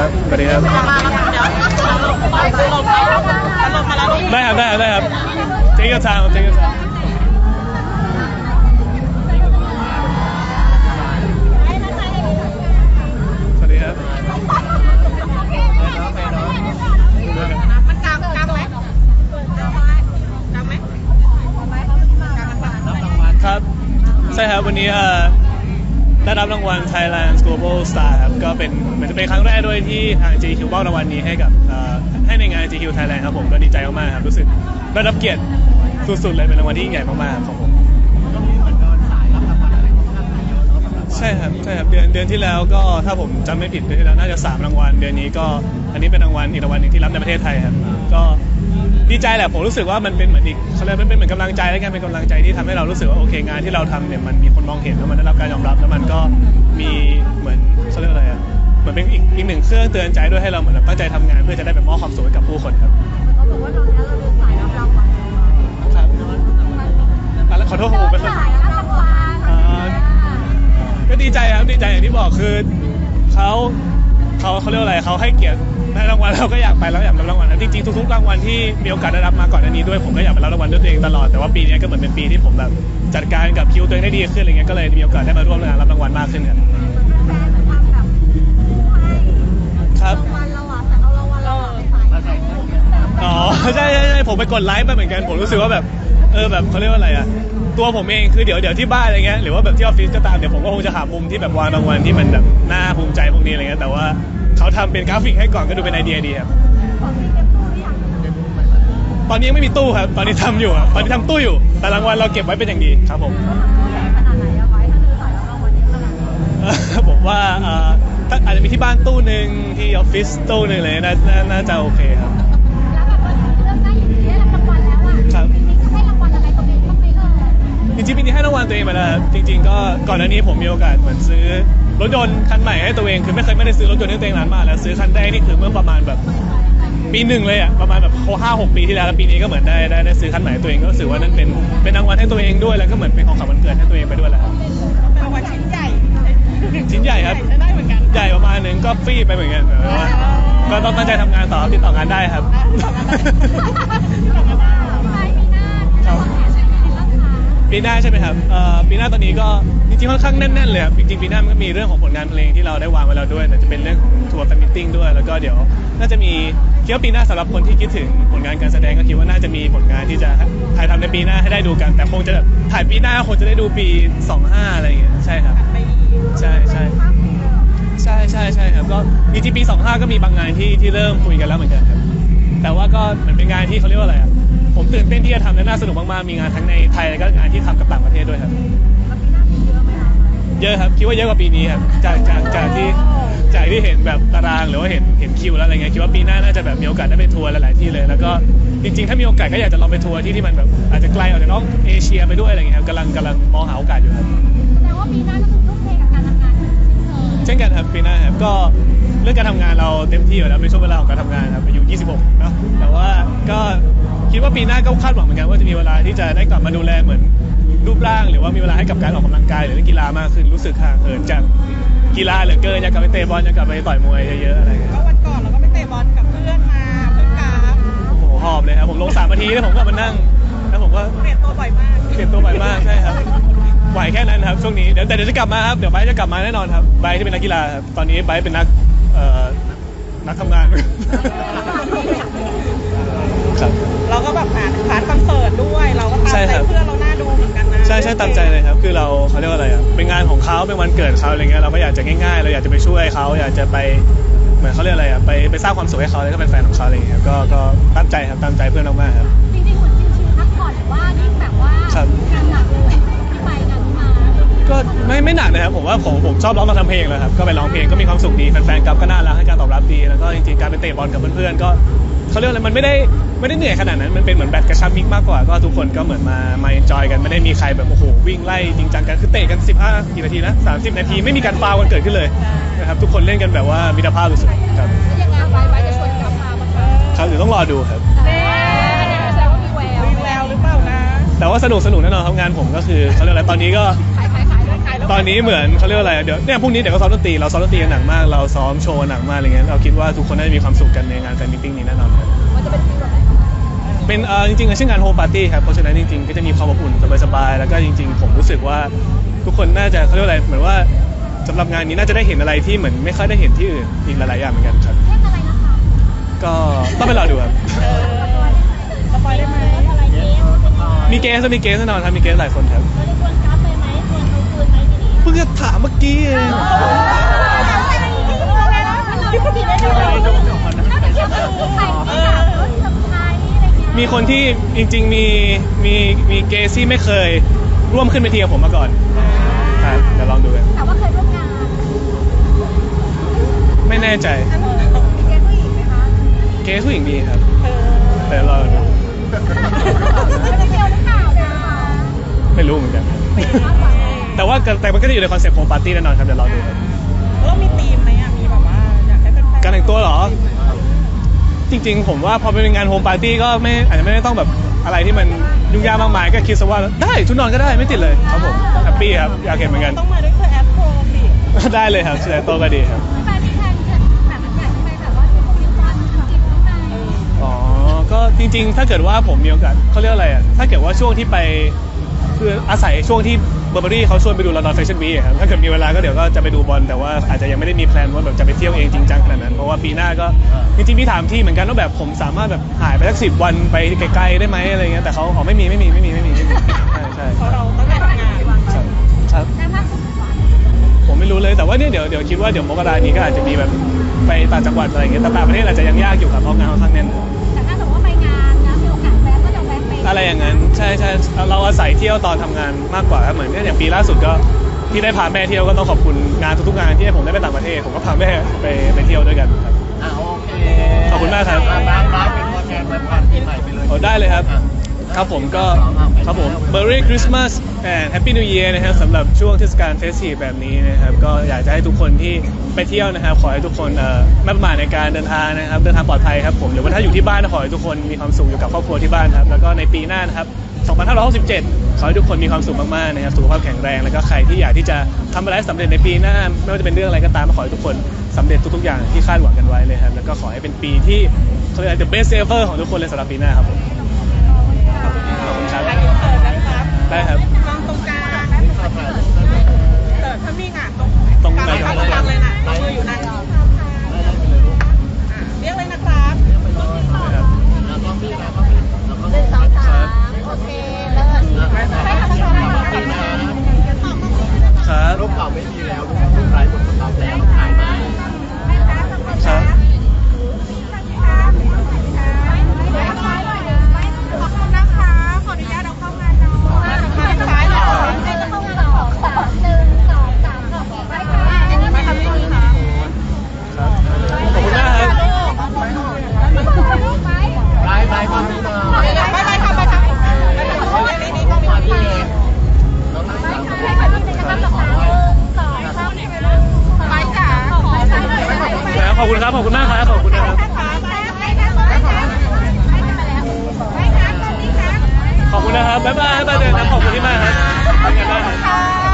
ครับสวัสดีครับมาแล้วค่ะเดี๋ยวลงไปลงไปลงมาแล้วลงได้ครับได้ครับได้ครับ take your time take your time สวัสดีครับมันกลางกลางไหมกลางไหมกลางไหมครับ ใช่ครับ วันนี้เอ่อ ได้รับรางวัล Thailand Global Star ครับก็เป็นเหมือนจะเป็นครั้งแรกด้วยที่ทาง GQ มอบรางวัลนี้ให้กับเอ่อให้ในงาน GQ Thailand ครับผมก็ดีใจมากๆครับรู้สึกได้รับเกียรติสุดๆเลยเป็นรางวัลที่ยิ่งใหญ่มากๆของผมใช่ครับใช่ครับเดือนเดือนที่แล้วก็ถ้าผมจำไม่ผิดเดือนที่แล้วน่าจะสามรางวัล เดือนนี้ก็อันนี้เป็นรางวัลอีกรางวัลหนึ่งที่รับในประเทศไทยครับก็ ดีใจแหละผมรู้สึกว่ามันเป็นเหมือนอีกเขาเรียกมันเป็นเหมือนกำลังใจแล้วกันเป็นกำลังใจที่ทำให้เรารู้สึกว่าโอเคงานที่เราทำเนี่ยมันมีคนมองเห็นแล้วมันได้รับการยอมรับแล้วมันก็มีเหมือนเขาเรียกอะไรอะเหมือนเป็นอีกอีกหนึ่งเครื่องเตือนใจด้วยให้เราเหมือนแบบตั้งใจทำงานเพื่อจะได้ไปมอบความสุขให้กับผู้คนครับครับอะแล้วขอโทษผมเป็นคนอ่า ก็ดีใจครับดีใจอย่างที่บอกคือเขาเขาเขาเรียกว่าอะไรเขาให้เกียรติ ได้รางวัลเราก็อยากไปแล้วอยากรับรางวัลนะจริงๆทุกๆรางวัลที่มีโอกาสได้รับมาก่อนอันนี้ด้วยผมก็อยากไปรับรางวัลด้วยตัวเองตลอดแต่ว่าปีนี้ก็เหมือนเป็นปีที่ผมแบบจัดการกับคิวตัวเองได้ดีขึ้นอะไรเงี้ยก็เลยมีโอกาสได้มาร่วมงานรับรางวัลมากขึ้นครับ ครับ อ๋อใช่ใช่ใช่ผมไปกดไลค์ไปเหมือนกันผมรู้สึกว่าแบบเออแบบเขาเรียกว่าอะไรอะตัวผมเองคือเดี๋ยวเดี๋ยวที่บ้านอะไรเงี้ยหรือว่าแบบที่ออฟฟิศก็ตามเดี๋ยวผมก็คงจะหามุมที่แบบวางรางวัลที่มันแบบน่าภูมิใจพวกนี้อะไรเงี้ยแต่ว่า เขาทำเป็นกราฟิกให้ก่อนก็ดูเป็นไอเดียดีครับตอนนี้ยังไม่มีตู้ครับ ตอนนี้ทำอยู่ครับตอนนี้ทำตู้อยู่ แต่รางวัลเราเก็บไว้เป็นอย่างดีครับผมเอ่อผมว่าเอ่อถ้าอาจจะมีที่บ้านตู้หนึ่งที่ออฟฟิศตู้หนึ่งเลยน่าน่าน่าจะโอเคครับครับจริงๆปีนี้ให้รางวัลตัวเองไปแล้วครับจริง ๆ ก็ก่อนหน้านี้ผมมีโอกาสเหมือนซื้อ รถยนต์คันใหม่ให้ตัวเองคือไม่เคยไม่ได้ซื้อรถยนต์ให้ตัวเองนานมากแล้วซื้อคันแรกนี่คือเมื่อประมาณแบบปีหนึ่งเลยอะประมาณแบบห้าหกปีที่แล้วแล้วปีนี้ก็เหมือนได้ได้ได้ซื้อคันใหม่ให้ตัวเองก็รู้สึกว่านั่นเป็นเป็นรางวัลให้ตัวเองด้วยแล้วก็เหมือนเป็นของขวัญวันเกิดให้ตัวเองไปด้วยแหละครับเป็นรางวัลชิ้นใหญ่ชิ้นใหญ่ครับใช้ได้เหมือนกันใหญ่ประมาณหนึงก็ฟรีไปเหมือนกันเออก็ต้องตั้งใจทำงานต่อติดต่องานได้ครับ ปีหน้าใช่ไหมครับเอ่อปีหน้าตอนนี้ก็จริงๆค่อนข้างแน่นๆเลยครับจริงๆปีหน้ามันก็มีเรื่องของผลงานเพลงที่เราได้วางไว้แล้วด้วยแต่จะเป็นเรื่องของทัวร์แฟนมิทติ้งด้วย แล้วก็เดี๋ยวน่าจะมีคิดว่าปีหน้าสำหรับคนที่คิดถึงผลงานการแสดงก็คิดว่าน่าจะมีผลงานที่จะถ่ายทำในปีหน้าให้ได้ดูกัน แต่คงจะแบบถ่ายปีหน้าคงจะได้ดูปี 25 อะไรอย่างเงี้ยใช่ครับปใช่ใช่ใช่ใช่ใช่ครับก็จริงๆปี 25 ก็มีบางงานที่ที่เริ่มคุยกันแล้วเหมือนกันครับแต่ว่าก็เหมือนเป็นงานที่เขาเรียกว่าอะไรอะ ผมตื่นเต้นที่จะทำและน่าสนุกมากๆมีงานทั้งในไทยแล้วก็งานที่ทำกับต่างประเทศด้วยครับ เยอะครับคิดว่าเยอะกว่าปีนี้ครับจากจากจากที่จากที่เห็นแบบตารางหรือว่าเห็นเห็นคิวแล้วอะไรเงี้ยคิดว่าปีหน้าน่าจะแบบมีโอกาสได้ไปทัวร์หลายๆที่เลย แล้วก็จริงๆ ถ้ามีโอกาสก็อยากจะลองไปทัวร์ที่ที่มันแบบอาจจะไกลออกจากนอกเอเชียไปด้วยอะไรเงี้ยครับกำลังกำลังมองหาโอกาสอยู่ครับเช่นกันครับปีหน้าครับก็เรื่องการทำงานเราเต็มที่อยู่แล้วเป็นช่วงเวลาของการทำงานครับอายุ 26เนาะแต่ว่าก็ คิดว่าปีหน้าก็คาดหวังเหมือนกันว่าจะมีเวลาที่จะได้กลับมาดูแลเหมือนรูปร่าง หรือว่ามีเวลาให้กับการออกกำลังกายหรือเล่นกีฬามากขึ้นรู้สึกห่างเหินจากกีฬาเหลือเกินอยากกลับไปเตะบอลอยากกลับไปต่อยมวยเยอะๆอะไรเงี้ยก็วันก่อนเราก็ไปเตะบอลกับเพื่อนมาเพื่อนกราฟโอ้โหหอบเลยครับผมลงสามนาทีแล้วผมก็มานั่งแล้วผมก็เปลี่ยนตัวบ่อยมากเปลี่ยนตัวบ่อยมากใช่ครับไหวแค่นั้นครับช่วงนี้เดี๋ยวแต่เดี๋ยวจะกลับมาครับเดี๋ยวไบร์ทจะกลับมาแน่นอนครับไบร์ทที่เป็นนักกีฬาครับตอนนี้ไบร์ทเป็นนักเอ่อนักทำงานครับ ก็แบบอ่านพาร์ทคอนเสิร์ตด้วย เราก็ตามใช่ใจครับ เพื่อนเราหน้าดูเหมือนกันนะใช่ใช่ตามใจเลยครับ คือเราเขาเรียกว่าอะไรอะเป็นงานของเขาเป็นวันเกิดเขาอะไรเงี้ยเราก็อยากจะง่ายๆ เราอยากจะไปช่วยเขาอยากจะไปเหมือนเขาเรียกอะไรอะไปไปสร้างความสุขให้เขาแล้วก็เป็นแฟนของเขาอะไรเงี้ยก็ก็ตามใจครับตามใจเพื่อนมากๆครับ จริงๆเหมือนชิวๆพักผ่อนหรือว่านี่แบบว่าครับ งานหนักเลยที่ไปงานที่มาก็ไม่ไม่หนักนะครับผมว่าผมผมชอบร้องมาทำเพลงเลยครับก็ไปร้องเพลงก็มีความสุขดีแฟนๆกับก็น่ารักให้การตอบรับดีแล้วก็จริงๆการไปเตะบอลกับเพื่อนๆก็ เขาเรียกอะไรมันไม่ได้ไม่ได้เหนื่อยขนาดนั้นมันเป็นเหมือนแบดกระชับมิกมากกว่าก็ทุกคนก็เหมือนมามาเอนจอยกันไม่ได้มีใครแบบโอ้โหวิ่งไล่จริงจังกันคือเตะกัน15กี่นาทีนะ30 นาทีไม่มีการฟาวล์กันเกิดขึ้นเลยนะครับทุกคนเล่นกันแบบว่ามิตรภาพสุดๆครับแล้วยังไงไปไปจะชวนกลับมาบ้างไหมครับเดี๋ยวต้องรอดูครับแน่แสดงว่ามีแววมีแววหรือเปล่านะแต่ว่าสนุกสนุกแน่นอนครับงานผมก็คือเขาเรียกอะไรตอนนี้ก็ ตอนนี้เหมือนเขาเรียกว่าอะไรอะเดี๋ยวเนี่ยพรุ่งนี้เดี๋ยวก็ซ้อมดนตรีเราซ้อมดนตรีกันหนักมาก เราซ้อมโชว์หนักมากอะไรเงี้ยเราคิดว่าทุกคนน่าจะมีความสุขกันในงานแฟนมิทติ้งนี้แน่นอนครับมันจะเป็นฟีลแบบไหนคะเป็นเอ่อจริงๆชื่องานโฮมปาร์ตี้ครับเพราะฉะนั้นจริงๆก็จะมีความอบอุ่นสบายๆแล้วก็จริง ๆ ผมรู้สึกว่าทุกคนน่าจะเขาเรียกว่าอะไรเหมือนว่าสำหรับงานนี้น่าจะได้เห็นอะไรที่เหมือนไม่ค่อยได้เห็นที่อื่นอีกหลายๆอย่างเหมือนกันครับเรียกอะไรนะคะก็ต้องไปรอดูครับสปอยได้ไหมอะไรเกมมีเกสมีเกสแน่นอนครับมีเกสหลายคนครับ พิ่งจะถามเมื่อกี้เองมีคนที่จริง ๆ มีมีมีเกสที่ไม่เคยร่วมขึ้นเวทีกับผมมาก่อนครับเดี๋ยวลองดูกันแต่ว่าเคยร่วมงานไม่แน่ใจเกมผู้หญิงไหมคะเกสผู้หญิงดีครับ แต่รอดู จะอยู่ในคอนเซ็ปต์ของปาร์ตี้แน่นอนครับเดี๋ยวรอดูครับแล้วมีธีมไหมอะ มีแบบว่าอยากให้เป็นการแต่งตัวเหรอ จริง ๆ ผมว่าพอเป็นงานโฮมปาร์ตี้ก็ไม่อาจจะไม่ได้ต้องแบบอะไรที่มันยุ่งยากมากมายก็คิดซะว่าได้ชุดนอนก็ได้ไม่ติดเลยครับผมแฮปปี้ครับอยากเห็นเหมือนกัน ต้องมาด้วยเสื้อแอปโปรดิได้เลยครับเสื้อโตวก็ดีครับแฟนมีแทนแบบอยากไปแบบว่าที่คอมพิวเตอร์จิบข้างในอ๋อ ก็จริง ๆ ถ้าเกิดว่าผมมีโอกาสเขาเรียกอะไรอะ ถ้าเกิดว่าช่วงที่ไป คืออาศัยช่วงที่เบอร์เบอรี่เขาชวนไปดูลอนดอนแฟชั่นวีครับถ้าเกิดมีเวลาก็เดี๋ยวก็จะไปดูบอลแต่ว่าอาจจะยังไม่ได้มีแพลนว่าแบบจะไปเที่ยวเองจริงจังขนาดนั้น เพราะว่าปีหน้าก็จริงๆมีถามที่เหมือนกันว่าแบบผมสามารถแบบหายไปสักสิบวันไปไกลๆได้ไหมอะไรเงี้ยแต่เขาอ๋อไม่มีไม่มีไม่มีไม่มีไม่มีใช่ใช่เพราะเราต้องไปทำงานครับครับผมไม่รู้เลยแต่ว่าเนี่ยเดี๋ยวเดี๋ยวคิดว่าเดี๋ยวมกรานี้ก็อาจจะมีแบบไปต่างจังหวัดอะไรเงี้ยแต่ต่างประเทศอาจจะยังยากอยู่ครับเพราะงานค่อนข้างแน่น อะไรอย่างนั้นใช่ใช่เราอาศัยเที่ยวตอนทำงานมากกว่าครับเหมือนเนี่ยอย่างปีล่าสุดก็ที่ได้พาแม่เที่ยวก็ต้องขอบคุณงานทุกๆงานที่ให้ผมได้ไปต่างประเทศผมก็พาแม่ไปไปเที่ยวด้วยกันครับอ่าโอเคขอบคุณมากครับอะร้านร้านเป็นตัวแทนไว้ผ่านปีใหม่ไปเลยโอ้ได้เลยครับอะครับผมก็ครับผม Merry Christmas and Happy New Year นะครับสำหรับช่วงเทศกาลเฟสทีฟแบบนี้นะครับก็อยากจะให้ทุกคนที่ ไปเที่ยวนะครับขอให้ทุกคนเอ่อไม่ประมาทในการเดินทางนะครับ เดินทางปลอดภัยครับผมหรือว่าถ้าอยู่ที่บ้านก็ขอให้ทุกคนมีความสุขอยู่กับครอบครัวที่บ้านครับแล้วก็ในปีหน้านะครับ2567ขอให้ทุกคนมีความสุขมากๆนะครับสุขภาพแข็งแรงแล้วก็ใครที่อยากที่จะทำอะไรให้สำเร็จในปีหน้าไม่ว่าจะเป็นเรื่องอะไรก็ตามขอให้ทุกคนสำเร็จทุกๆอย่างที่คาดหวังกันไว้เลยครับแล้วก็ขอให้เป็นปีที่เขาเรียกว่า the best ever ของทุกคนเลยสำหรับปีหน้าครับผมขอบคุณครับได้อินเสิร์ตนะครับได้ครับกล้องตรงกลางนะเสิร์ตถ้ามีงาน ตรงตรงกลางไหนเลยครัค่ะบตรงกลางเลยนะมืออยู่นั่น ขอบคุณนะครับบ๊ายเดินครับขอบคุณที่มาครับไปกันได้ครับ